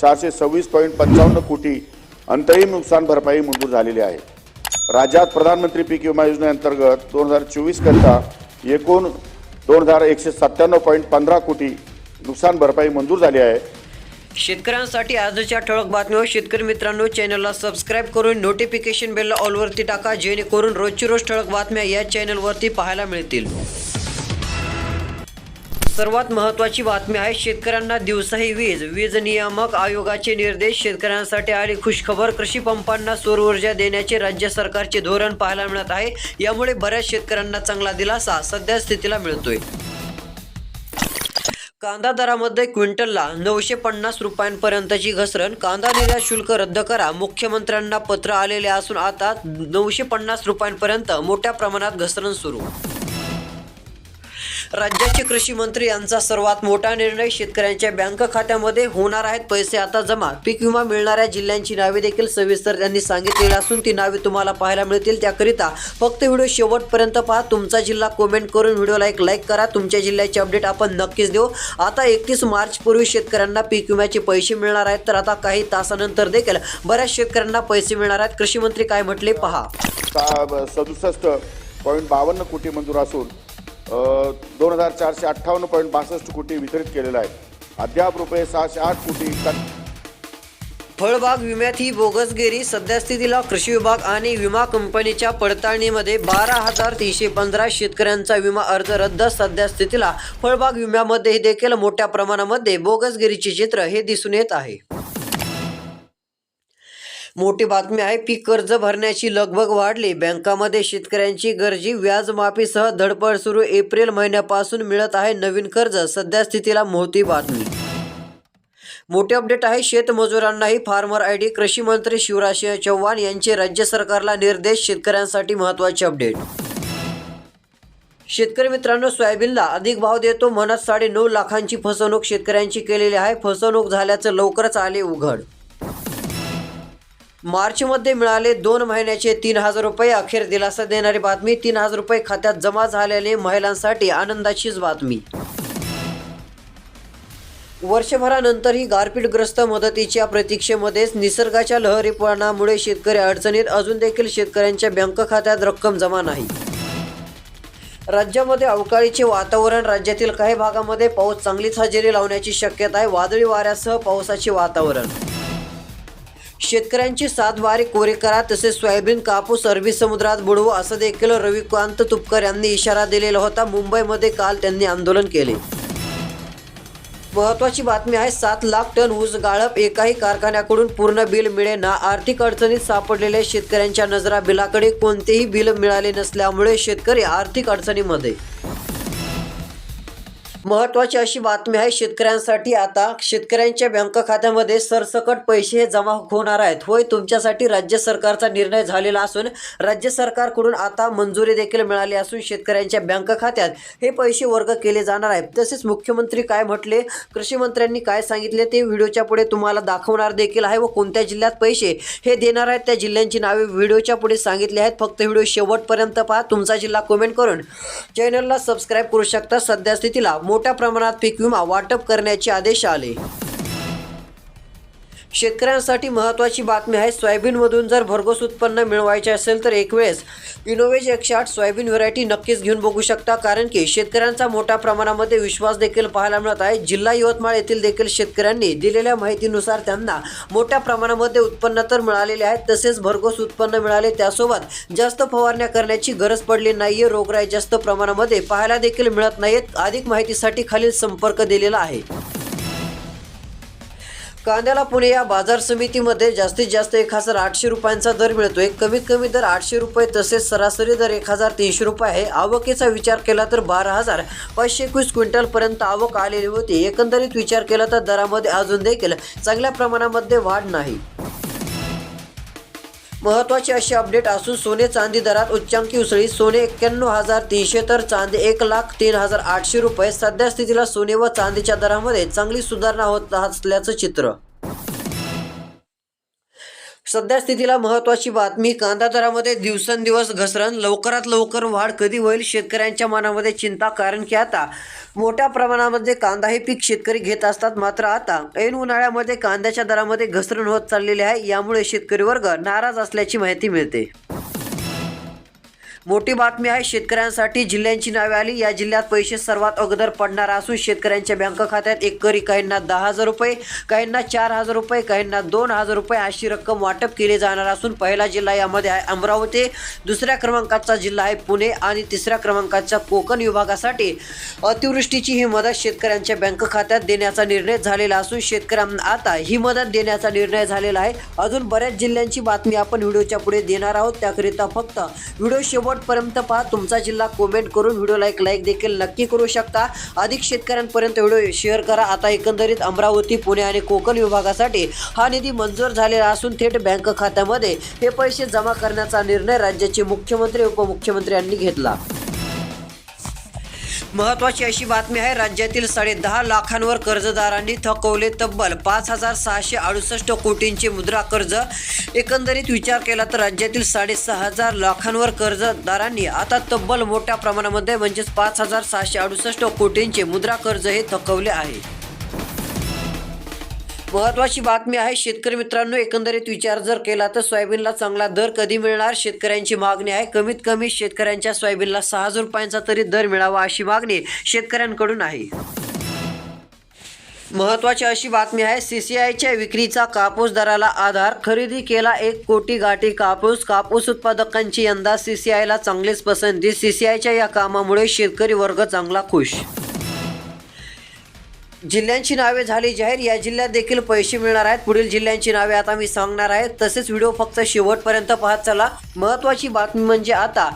चारशे सव्वीस पॉईंट पंचावन्न कोटी अंतरिम नुकसान भरपाई मंजूर झालेली आहे. राज्यात प्रधानमंत्री पीक विमा योजनेअंतर्गत दोन हजार चोवीस करता एकूण दोन हजार एकशे सत्त्याण्णव पॉईंट पंधरा कोटी नुकसान भरपाई मंजूर झाली आहे. शेतकऱ्यांसाठी आजच्या ठळक बातम्या शेतकरी मित्रांनो चॅनलला सबस्क्राईब करून नोटिफिकेशन बेलला ऑलवरती टाका जेणेकरून रोजची रोज ठळक बातम्या या चॅनलवरती पाहायला मिळतील. सर्वात महत्त्वाची बातमी आहे शेतकऱ्यांना दिवसाही वीज वीज नियामक आयोगाचे निर्देश शेतकऱ्यांसाठी आली खुशखबर कृषी पंपांना सौर ऊर्जा देण्याचे राज्य सरकारचे धोरण पाहायला मिळत आहे. यामुळे बऱ्याच शेतकऱ्यांना चांगला दिलासा सध्या स्थितीला मिळतोय. कांदा दरामध्ये क्विंटलला नऊशे पन्नास रुपयांपर्यंतची घसरण. कांदा निर्यात शुल्क रद्द करा. मुख्यमंत्र्यांना पत्र आलेले असून आता नऊशे पन्नास रुपयांपर्यंत मोठ्या प्रमाणात घसरण सुरू. राज्याचे कृषी मंत्री यांचा सर्वात मोठा निर्णय शेतकऱ्यांच्या बँक खात्यामध्ये होणार आहेत. पैसे आता जमा. पीक विमा मिळणाऱ्या जिल्ह्यांची नावे देखील सविस्तर त्यांनी सांगितलेली असून ती नावे तुम्हाला पाहायला मिळतील. त्याकरिता फक्त व्हिडिओ शेवटपर्यंत पहा. तुमचा जिल्हा कमेंट करून व्हिडिओला एक लाईक करा. तुमच्या जिल्ह्याचे अपडेट आपण नक्कीच देऊ. आता एकतीस मार्च पूर्वी शेतकऱ्यांना पीक विम्याचे पैसे मिळणार आहेत. तर आता काही तासानंतर देखील बऱ्याच शेतकऱ्यांना पैसे मिळणार आहेत. कृषी मंत्री काय म्हटले पहा. सदुसष्ट पॉईंट बावन्न कोटी मंजूर असून दोन हजार चारशे अठ्ठावन्न पॉईंट बासष्ट कोटी वितरित केलेला आहे. अद्याप रुपये सहाशे आठ कोटी फळबाग विम्यात ही बोगसगिरी सद्यस्थितीला कृषी विभाग आणि विमा कंपनीच्या पडताळणीमध्ये बारा हजार तीनशे पंधरा शेतकऱ्यांचा विमा अर्ज रद्द. सद्यस्थितीला फळबाग विम्यामध्ये देखील मोठ्या प्रमाणामध्ये बोगसगिरीचे चित्र हे दिसून येत आहे. मोठी बातमी आहे पीक कर्ज भरण्याची लगबग वाढली. बँकामध्ये शेतकऱ्यांची गरजी व्याजमाफीसह धडपड सुरू. एप्रिल महिन्यापासून मिळत आहे नवीन कर्ज. सध्या स्थितीला मोठी बातमी. मोठे अपडेट आहे शेतमजुरांनाही फार्मर आय डी कृषी मंत्री शिवराज सिंह चौहान यांचे राज्य सरकारला निर्देश शेतकऱ्यांसाठी महत्त्वाचे अपडेट. शेतकरी मित्रांनो सोयाबीनला अधिक भाव देतो. म्हणत साडेनऊ लाखांची फसवणूक शेतकऱ्यांची केलेली आहे. फसवणूक झाल्याचं लवकरच आले उघड. मार्चमध्ये मिळाले दोन महिन्याचे तीन हजार रुपये. अखेर दिलासा देणारी बातमी तीन हजार रुपये खात्यात जमा झालेले महिलांसाठी आनंदाचीच बातमी. वर्षभरानंतरही गारपीटग्रस्त मदतीच्या प्रतीक्षेमध्येच निसर्गाच्या लहरीपणामुळे शेतकरी अडचणीत अजून देखील शेतकऱ्यांच्या बँक खात्यात रक्कम जमा नाही. राज्यामध्ये अवकाळीचे वातावरण राज्यातील काही भागामध्ये पाऊस चांगलीच हजेरी लावण्याची शक्यता आहे. वादळी वाऱ्यासह पावसाचे वातावरण. शेतकऱ्यांची सात बारी कोरे करा तसेच सोयाबीन कापूस अरबी समुद्रात बुडवू असं देखील रविकांत तुपकर यांनी इशारा दिलेला होता. मुंबईमध्ये काल त्यांनी आंदोलन केले. महत्वाची बातमी आहे सात लाख टन ऊस गाळप. एकाही कारखान्याकडून पूर्ण बिल मिळेना. आर्थिक अडचणीत सापडलेल्या शेतकऱ्यांच्या नजरा बिलाकडे कोणतेही बिल मिळाले नसल्यामुळे शेतकरी आर्थिक अडचणीमध्ये महत्वाची अशी बातमी आहे शेतकऱ्यांसाठी आता. शेतकऱ्यांच्या बँक खात्यामध्ये सरसकट पैसे हे जमा होणार आहेत. होय तुमच्यासाठी राज्य सरकारचा निर्णय झालेला असून राज्य सरकारकडून आता मंजुरी देखील मिळाली असून शेतकऱ्यांच्या बँक खात्यात हे पैसे वर्ग केले जाणार आहेत. तसेच मुख्यमंत्री काय म्हटले कृषी मंत्र्यांनी काय सांगितले ते व्हिडिओच्या पुढे तुम्हाला दाखवणार देखील आहे व कोणत्या जिल्ह्यात पैसे हे देणार आहेत त्या जिल्ह्यांची नावे व्हिडिओच्या पुढे सांगितले आहेत. फक्त व्हिडिओ शेवटपर्यंत पहा तुमचा जिल्हा कमेंट करून. चॅनलला सबस्क्राईब करू शकता. सध्या स्थितीला मोठ्या प्रमाणात पीक विमा वाटप करण्याचे आदेश आले. शेतकऱ्यांसाठी महत्त्वाची बातमी आहे. सोयाबीनमधून जर भरघोस उत्पन्न मिळवायचे असेल तर एक वेळेस इनोवेज एकशे आठ सोयाबीन व्हरायटी नक्कीच घेऊन बघू शकता. कारण की शेतकऱ्यांचा मोठ्या प्रमाणामध्ये विश्वास देखील पाहायला मिळत आहे. जिल्हा यवतमाळ येथील देखील शेतकऱ्यांनी दिलेल्या माहितीनुसार त्यांना मोठ्या प्रमाणामध्ये उत्पन्न तर मिळालेले आहेत. तसेच भरघोस उत्पन्न मिळाले त्यासोबत जास्त फवारण्या करण्याची गरज पडली नाहीये. रोगराई जास्त प्रमाणामध्ये पाहायला देखील मिळत नाहीत अधिक माहितीसाठी खालील संपर्क दिलेला आहे. कांद्याला पुणे या बाजार समितीमध्ये जास्तीत जास्त एक हजार आठशे रुपयांचा दर मिळतोय. कमीत कमी दर आठशे रुपये तसेच सरासरी दर एक हजार तीनशे रुपये आहे. आवकेचा विचार केला तर बारा हजार पाचशे एकवीस क्विंटलपर्यंत आवक आलेली होती. एकंदरीत विचार केला तर दरामध्ये अजून देखील चांगल्या प्रमाणामध्ये वाढ नाही. महत्वाची अशी अपडेट असून सोने चांदी दरात उच्चांकी उसळी सोने एक्क्याण्णव हजार तीनशे तर चांदी एक लाख तीन हजार आठशे रुपये. सध्या स्थितीला सोने व चांदीच्या दरामध्ये चांगली सुधारणा होत असल्याचं चित्र. सध्या स्थितीला महत्त्वाची बातमी कांदा दरामध्ये दिवसेंदिवस घसरण लवकरात लवकर वाढ कधी होईल शेतकऱ्यांच्या मनामध्ये चिंता कारण की आता मोठ्या प्रमाणामध्ये कांदा हे पीक शेतकरी घेत असतात मात्र आता ऐन उन्हाळ्यामध्ये कांद्याच्या दरामध्ये घसरण होत चाललेली आहे यामुळे शेतकरी वर्ग नाराज असल्याची माहिती मिळते. मोठी बातमी आहे शेतकऱ्यांसाठी जिल्ह्यांची नावे आली. या जिल्ह्यात पैसे सर्वात अगोदर पडणार असून शेतकऱ्यांच्या बँक खात्यात एकरी काहींना दहा हजार रुपये काहींना चार हजार रुपये काहींना दोन हजार रुपये अशी रक्कम वाटप केली जाणार असून पहिला जिल्हा यामध्ये आहे अमरावती दुसऱ्या क्रमांकाचा जिल्हा आहे पुणे आणि तिसऱ्या क्रमांकाच्या कोकण विभागासाठी अतिवृष्टीची ही मदत शेतकऱ्यांच्या बँक खात्यात देण्याचा निर्णय झालेला असून शेतकऱ्यांना आता ही मदत देण्याचा निर्णय झालेला आहे. अजून बऱ्याच जिल्ह्यांची बातमी आपण व्हिडिओच्या पुढे देणार आहोत. त्याकरिता फक्त व्हिडिओ शेवटपर्यंत पहा. तुमचा जिल्हा कमेंट करून व्हिडिओला एक लाईक देखील नक्की करू शकता. अधिक शेतकऱ्यांपर्यंत व्हिडिओ शेअर करा. आता एकंदरीत अमरावती पुणे आणि कोकण विभागासाठी हा निधी मंजूर झालेला असून थेट बँक खात्यामध्ये हे पैसे जमा करण्याचा निर्णय राज्याचे मुख्यमंत्री उपमुख्यमंत्री यांनी घेतला. महत्वाची अशी बातमी आहे राज्यातील साडे दहा लाखांवर कर्जदारांनी थकवले तब्बल पाच हजार सहाशे अडुसष्ट कोटींचे मुद्रा कर्ज. एकंदरीत विचार केला तर राज्यातील साडेसहा हजार लाखांवर कर्जदारांनी आता तब्बल मोठ्या प्रमाणामध्ये म्हणजेच पाच हजार सहाशे अडुसष्ट कोटींचे मुद्रा कर्ज हे थकवले आहे. महत्वाची बातमी आहे शेतकरी मित्रांनो एकंदरीत विचार जर केला तर सोयाबीनला चांगला दर कधी मिळणार? शेतकऱ्यांची मागणी आहे कमीत कमी शेतकऱ्यांच्या सोयाबीनला सहा हजार रुपयांचा तरी दर मिळावा अशी मागणी शेतकऱ्यांकडून आहे. महत्वाची अशी बातमी आहे सी सी आयच्या विक्रीचा कापूस दराला आधार. खरेदी केला एक कोटी गाठी कापूस. कापूस उत्पादकांची यंदा सी सी आयला चांगलीच पसंती. सी सी आयच्या या कामामुळे शेतकरी वर्ग चांगला खुश. जिल्ह्यांची नावे झाली जाहीर या जिल्ह्यात देखील पैसे मिळणार आहेत. पुढील जिल्ह्यांची नावे आता मी सांगणार आहे. तसेच व्हिडिओ फक्त शेवटपर्यंत पाहत चला. महत्त्वाची बातमी म्हणजे आता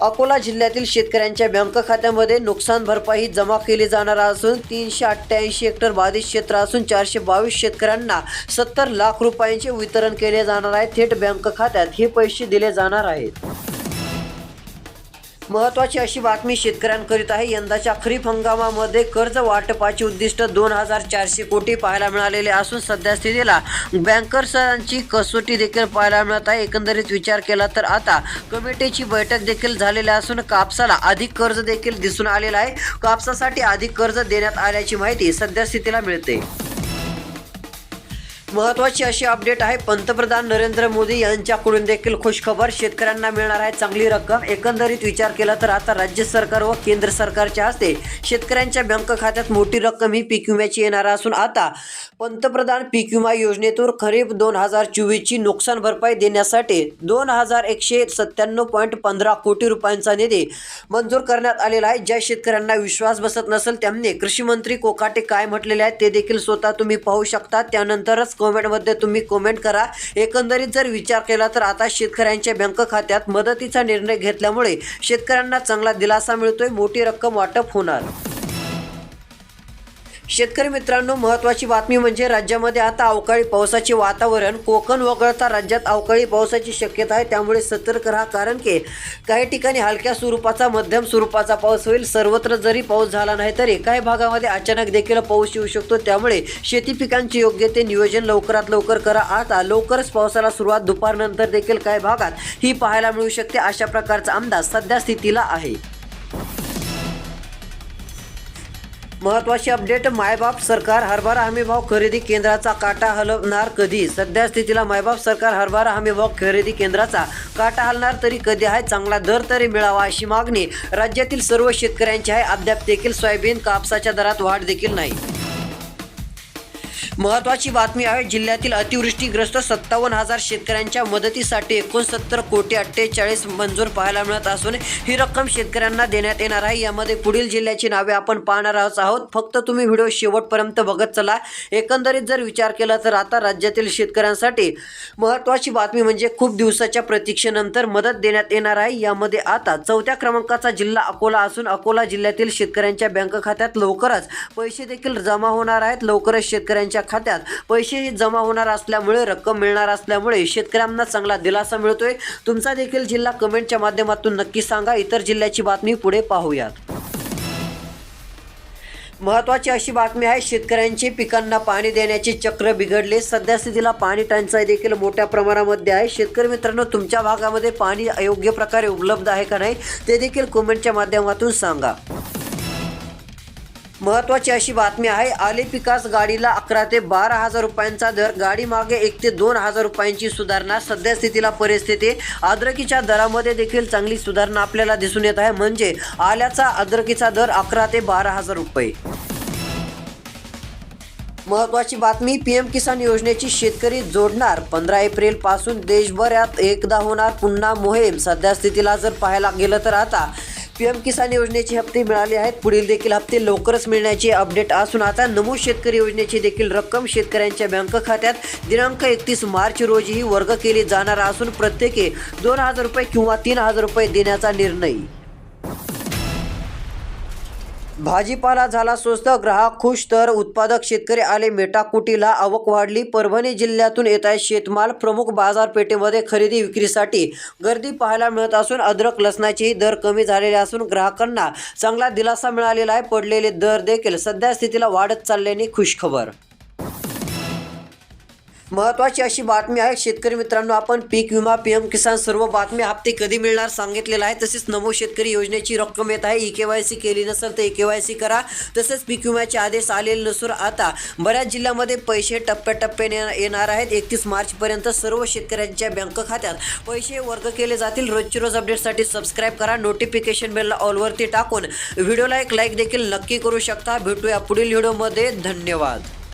अकोला जिल्ह्यातील शेतकऱ्यांच्या बँक खात्यामध्ये नुकसान भरपाई जमा केली जाणार असून तीनशे अठ्ठ्याऐंशी हेक्टर बाधित क्षेत्र असून चारशे बावीस शेतकऱ्यांना सत्तर लाख रुपयांचे वितरण केले जाणार आहे. थेट बँक खात्यात हे पैसे दिले जाणार आहेत. महत्वाची अशी बातमी शेतकऱ्यांकरिता आहे. यंदाच्या खरीप हंगामामध्ये कर्ज वाटपाचे उद्दिष्ट दोन हजार चारशे कोटी पाहायला मिळालेले असून सध्या स्थितीला बँकर्सांची कसोटी देखील पाहायला मिळत आहे. एकंदरीत विचार केला तर आता कमिटीची बैठक देखील झालेली असून कापसाला अधिक कर्ज देखील दिसून आलेलं आहे. कापसासाठी अधिक कर्ज देण्यात आल्याची माहिती सध्या स्थितीला मिळते. महत्वाची अशी अपडेट आहे. पंतप्रधान नरेंद्र मोदी यांच्याकडून देखील खुशखबर. शेतकऱ्यांना मिळणार आहे चांगली रक्कम. एकंदरीत विचार केला तर आता राज्य सरकार व केंद्र सरकारच्या हस्ते शेतकऱ्यांच्या बँक खात्यात मोठी रक्कम ही पीक विम्याची येणार असून आता पंतप्रधान पीक विमा योजनेतून खरीप दोन हजार चोवीसची नुकसान भरपाई देण्यासाठी दोन हजार एकशे सत्त्याण्णव पॉईंट पंधरा कोटी रुपयांचा निधी मंजूर करण्यात आलेला आहे. ज्या शेतकऱ्यांना विश्वास बसत नसेल त्यांनी कृषी मंत्री कोकाटे काय म्हटलेले आहेत ते देखील स्वतः तुम्ही पाहू शकता. त्यानंतरच कॉमेंटमध्ये तुम्ही कॉमेंट करा. एकंदरीत जर विचार केला तर आता शेतकऱ्यांच्या बँक खात्यात मदतीचा निर्णय घेतल्यामुळे शेतकऱ्यांना चांगला दिलासा मिळतोय मोठी रक्कम वाटप होणार. शेतकरी मित्रांनो महत्त्वाची बातमी म्हणजे राज्यामध्ये आता अवकाळी पावसाचे वातावरण कोकण वगळता राज्यात अवकाळी पावसाची शक्यता आहे त्यामुळे सतर्क राहा कारण की काही ठिकाणी हलक्या स्वरूपाचा मध्यम स्वरूपाचा पाऊस होईल सर्वत्र जरी पाऊस झाला नाही तरी काही भागामध्ये अचानक देखील पाऊस येऊ शकतो. त्यामुळे शेती पिकांचे योग्य ते नियोजन लवकरात लवकर करा. आता लवकरच पावसाला सुरुवात दुपारनंतर देखील काही भागात ही पाहायला मिळू शकते. अशा प्रकारचा अंदाज सध्या स्थितीला आहे. महत्वाची अपडेट मायबाप सरकार हरभरा हमी भाव खरेदी केंद्राचा काटा हलवणार कधी? सध्या स्थितीला मायबाप सरकार हरभरा हमी भाव खरेदी केंद्राचा काटा हलणार तरी कधी आहे? चांगला दर तरी मिळावा अशी मागणी राज्यातील सर्व शेतकऱ्यांची आहे. अद्याप देखील सोयाबीन कापसाच्या दरात वाढ देखील नाही. महत्वाची बातमी आहे जिल्ह्यातील अतिवृष्टीग्रस्त सत्तावन्न हजार शेतकऱ्यांच्या मदतीसाठी एकोणसत्तर कोटी अठ्ठेचाळीस मंजूर पाहायला मिळत असून ही रक्कम शेतकऱ्यांना देण्यात येणार आहे. यामध्ये पुढील जिल्ह्याची नावे आपण पाहणार आहोत. फक्त तुम्ही व्हिडिओ शेवटपर्यंत बघत चला. एकंदरीत जर विचार केला तर आता राज्यातील शेतकऱ्यांसाठी महत्वाची बातमी म्हणजे खूप दिवसाच्या प्रतीक्षेनंतर मदत देण्यात येणार आहे. यामध्ये आता चौथ्या क्रमांकाचा जिल्हा अकोला असून अकोला जिल्ह्यातील शेतकऱ्यांच्या बँक खात्यात लवकरच पैसे देखील जमा होणार आहेत. लवकरच शेतकऱ्यांच्या खात्यात पैसे जमा होणार असल्यामुळे रक्कम मिळणार असल्यामुळे शेतकऱ्यांना चांगला दिलासा मिळतोय. तुमचा देखील जिल्हा कमेंटच्या माध्यमातून नक्की सांगा. इतर जिल्ह्याची बातमी पुढे पाहूयात. महत्वाची अशी बातमी आहे शेतकऱ्यांचे पिकांना पाणी देण्याचे चक्र बिघडले. सध्या स्थितीला पाणी टंचाई देखील मोठ्या प्रमाणामध्ये आहे. शेतकरी मित्रांनो तुमच्या भागामध्ये पाणी योग्य प्रकारे उपलब्ध आहे का नाही ते देखील कमेंटच्या माध्यमातून सांगा. महत्वाची अशी बातमी आहे आले पिकास गाडीला अकरा ते बारा हजार रुपयांचा दर गाडी मागे एक ते दोन हजार रुपयांची सुधारणा सध्या स्थितीला परिस्थिती अद्रकीच्या दरामध्ये देखील चांगली सुधारणा आपल्याला दिसून येत आहे म्हणजे आल्याचा अद्रकीचा दर अकरा ते बारा हजार रुपये. महत्वाची बातमी पी एम किसान योजनेची शेतकरी जोडणार पंधरा एप्रिलपासून देशभरात एकदा होणार पुन्हा मोहीम सध्या स्थितीला जर पाहायला गेलं तर आता पीएम किसान योजनेचे हप्ते मिळाले आहेत. पुढील देखील हप्ते लवकरच मिळण्याचे अपडेट असून आता नमूद शेतकरी योजनेची देखील रक्कम शेतकऱ्यांच्या बँक खात्यात दिनांक एकतीस मार्च रोजीही वर्ग केली जाणार असून प्रत्येकी दोन हजार रुपये किंवा तीन हजार रुपये देण्याचा निर्णय भाजीपाला झाला स्वस्त ग्राहक खुश तर उत्पादक शेतकरी आले मेटाकुटीला. आवक वाढली. परभणी जिल्ह्यातून येत आहे शेतमाल. प्रमुख बाजारपेठेमध्ये खरेदी विक्रीसाठी गर्दी पाहायला मिळत असून अद्रक लसणाचेही दर कमी झालेले असून ग्राहकांना चांगला दिलासा मिळालेला आहे. पडलेले दर देखील सध्या स्थितीला वाढत चालल्याने खुशखबर. महत्वाची अशी बातमी आहे शेतकरी मित्रांनो आपण पीक विमा पीएम किसान सर्व बातम्या हप्ते कधी मिळणार सांगितलेलं आहे. तसेच नमो शेतकरी योजनेची रक्कम येत आहे. ई के वाय सी केली नसेल तर ई के वाय सी करा. तसेच पीक विम्याचे आदेश आलेले नसून आता बऱ्याच जिल्ह्यामध्ये पैसे टप्प्याटप्प्याने येणार आहेत. एकतीस मार्चपर्यंत सर्व शेतकऱ्यांच्या बँक खात्यात पैसे वर्ग केले जातील. रोजची रोज अपडेटसाठी सबस्क्राईब करा. नोटिफिकेशन बेलला ऑलवरती टाकून व्हिडिओला एक लाईक देखील नक्की करू शकता. भेटूया पुढील व्हिडिओमध्ये. धन्यवाद.